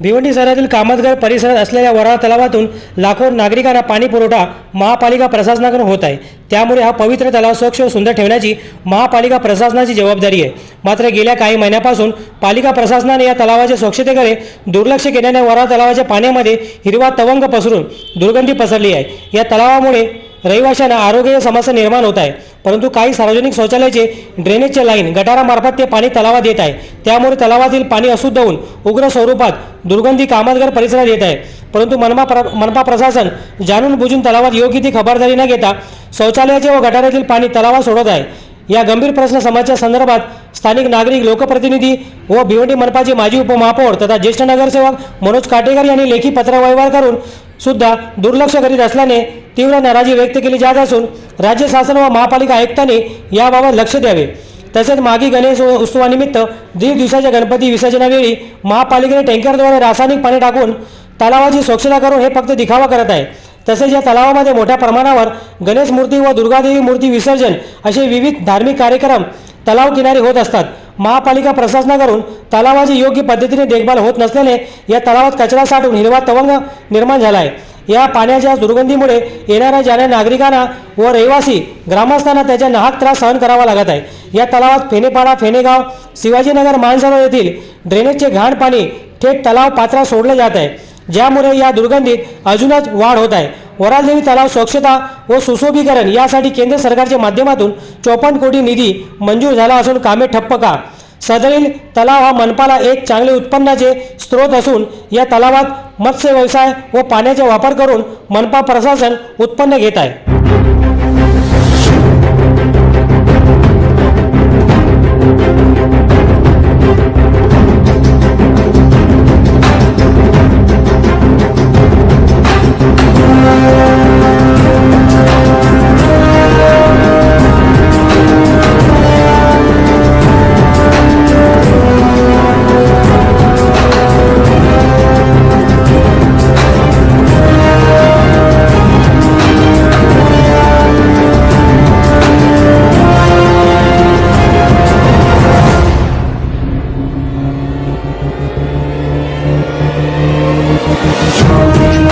भिवंडी शहरातील कामतगड परिसरात असलेल्या वराळ तलावातून लाखो नागरिकांना पाणी पुरवठा महापालिका प्रशासनाकडून होत आहे. त्यामुळे हा पवित्र तलाव स्वच्छ व सुंदर ठेवण्याची महापालिका प्रशासनाची जबाबदारी आहे. मात्र गेल्या काही महिन्यापासून पालिका प्रशासनाने या तलावाच्या स्वच्छतेकडे दुर्लक्ष केल्याने वराळ तलावाच्या पाण्यामध्ये हिरवा तवंग पसरून दुर्गंधी पसरली आहे. या तलावामुळे रहिवाशांना आरोग्य समस्या निर्माण होत आहे परंतु काही सार्वजनिक शौचालयाचे ड्रेनेजचे लाईन गटारामार्फत ते पाणी तलावात येत आहे. त्यामुळे तलावातील पाणी अशुद्ध होऊन उग्र स्वरूपात दुर्गंधी कामतगर परिसरात येत आहे. परंतु मनपा प्र मनपा प्रशासन जाणून बुजून तलावात योग्य ती खबरदारी न घेता शौचालयाचे व गटारातील पाणी तलावात सोडत आहे. या गंभीर प्रश्न समस्या संदर्भात स्थानिक नागरिक लोकप्रतिनिधी व भिवंडी मनपाचे माजी उपमहापौर तथा ज्येष्ठ नगरसेवक मनोज काटेकर यांनी लेखी पत्रव्यवहार करून सुद्धा दुर्लक्ष करीत असल्याने तीव्र नाराजी व्यक्त केली जात असून राज्य शासन व महापालिका आयुक्तांनी याबाबत लक्ष द्यावे. तसेच मागी गणेश उत्सवानिमित्त दीड दिवसाच्या गणपती विसर्जनावेळी महापालिकेने टँकरद्वारे रासायनिक पाणी टाकून तलावाची स्वच्छता करून हे फक्त दिखावा करत आहे. तसेच या तलावामध्ये मोठ्या प्रमाणावर गणेश मूर्ती व दुर्गादेवी मूर्ती विसर्जन असे विविध धार्मिक कार्यक्रम तलाव किनारी होत असतात. महापालिका प्रशासनाकडून तलावाची योग्य पद्धतीने देखभाल होत नसल्याने या तलावात कचरा साठून हिरवा तवंग निर्माण झाला आहे. या पाण्याच्या दुर्गंधीमुळे येणाऱ्या जाणाऱ्या नागरिकांना व रहिवासी ग्रामस्थांना त्याचा नाहक त्रास सहन करावा लागत आहे. या तलावात फेनेपाडा फेनेगाव शिवाजीनगर मानसरोवर येथील ड्रेनेजचे घाण पाणी थेट तलाव पात्रात सोडले जात आहे. ज्यामुळे या दुर्गंधीत अजूनच वाढ होत आहे. वरालदेवी तलाव स्वच्छता व सुशोभीकरण यासाठी केंद्र सरकारच्या माध्यमातून चोपन्न कोटी निधी मंजूर झाला असून कामे ठप्प का? सदरील तलाव हा मनपाला एक चांगले उत्पन्नाचे स्रोत असून या तलावात मत्स्य व्यवसाय व पाण्याचा वापर करून मनपा प्रशासन उत्पन्न घेत आहे. control.